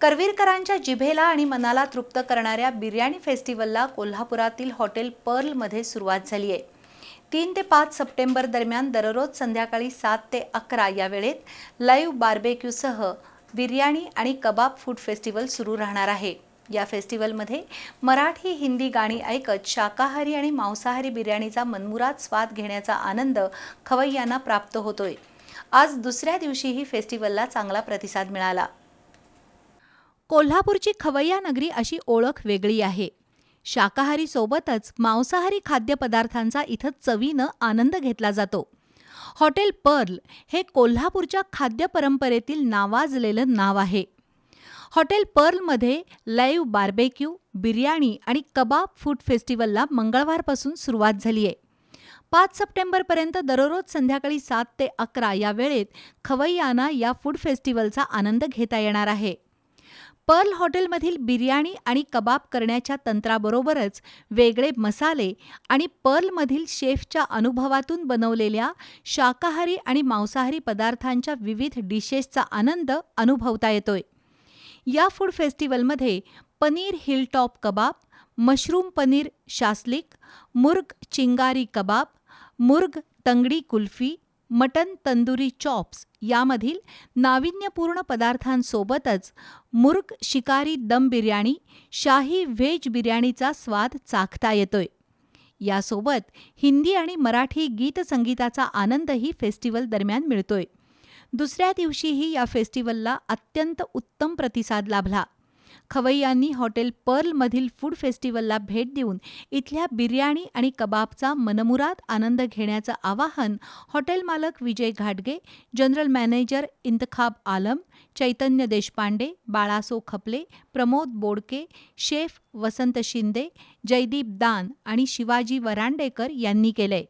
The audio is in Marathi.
करवीरकरांच्या जिभेला आणि मनाला तृप्त करणाऱ्या बिर्याणी फेस्टिवलला कोल्हापुरातील हॉटेल पर्लमध्ये सुरुवात झाली आहे. तीन ते पाच सप्टेंबर दरम्यान दररोज संध्याकाळी सात ते अकरा या वेळेत लाईव्ह बार्बेक्यूसह बिर्याणी आणि कबाब फूड फेस्टिवल सुरू राहणार आहे. या फेस्टिवलमध्ये मराठी हिंदी गाणी ऐकत शाकाहारी आणि मांसाहारी बिर्याणीचा मनमुराद स्वाद घेण्याचा आनंद खवय्यांना प्राप्त होतोय. आज दुसऱ्या दिवशीही फेस्टिवलला चांगला प्रतिसाद मिळाला. कोल्हापूरची खवय्या नगरी अशी ओळख वेगळी आहे. शाकाहारी सोबतच मांसाहारी खाद्यपदार्थांचा इथं चवीनं आनंद घेतला जातो. हॉटेल पर्ल हे कोल्हापूरच्या खाद्यपरंपरेतील नावाजलेलं नाव आहे. हॉटेल पर्लमध्ये लाईव्ह बार्बेक्यू बिर्याणी आणि कबाब फूड फेस्टिवलला मंगळवारपासून सुरुवात झाली आहे. पाच सप्टेंबरपर्यंत दररोज संध्याकाळी सात ते अकरा या वेळेत खवय्यांना या फूड फेस्टिवलचा आनंद घेता येणार आहे. पर्ल हॉटेलमधील बिर्याणी आणि कबाब करण्याच्या तंत्राबरोबरच वेगळे मसाले आणि पर्लमधील शेफच्या अनुभवातून बनवलेल्या शाकाहारी आणि मांसाहारी पदार्थांच्या विविध डिशेसचा आनंद अनुभवता येतोय. या फूड फेस्टिवलमध्ये paneer hilltop kebab mushroom paneer shashlik murgh chingari kebab murgh tangdi kulfi mutton tandoori chops यामधील नाविन्यपूर्ण पदार्थांसोबतच मुर्ग शिकारी दम बिर्याणी शाही व्हेज बिर्याणीचा स्वाद चाखता येतोय. यासोबत हिंदी आणि मराठी गीतसंगीताचा आनंदही फेस्टिवल दरम्यान मिळतोय. दुसऱ्या दिवशीही या फेस्टिवलला अत्यंत उत्तम प्रतिसाद लाभला. खवय्यांनी हॉटेल पर्लमधील फूड फेस्टिवलला भेट देऊन इथल्या बिर्याणी आणि कबाबचा मनमुराद आनंद घेण्याचं आवाहन हॉटेल मालक विजय घाटगे general manager Intekhab Alam Chaitanya Deshpande Balaso Khaple Pramod Bodke chef Vasant Shinde Jaydeep Dan आणि शिवाजी वरांडेकर यांनी केलंय.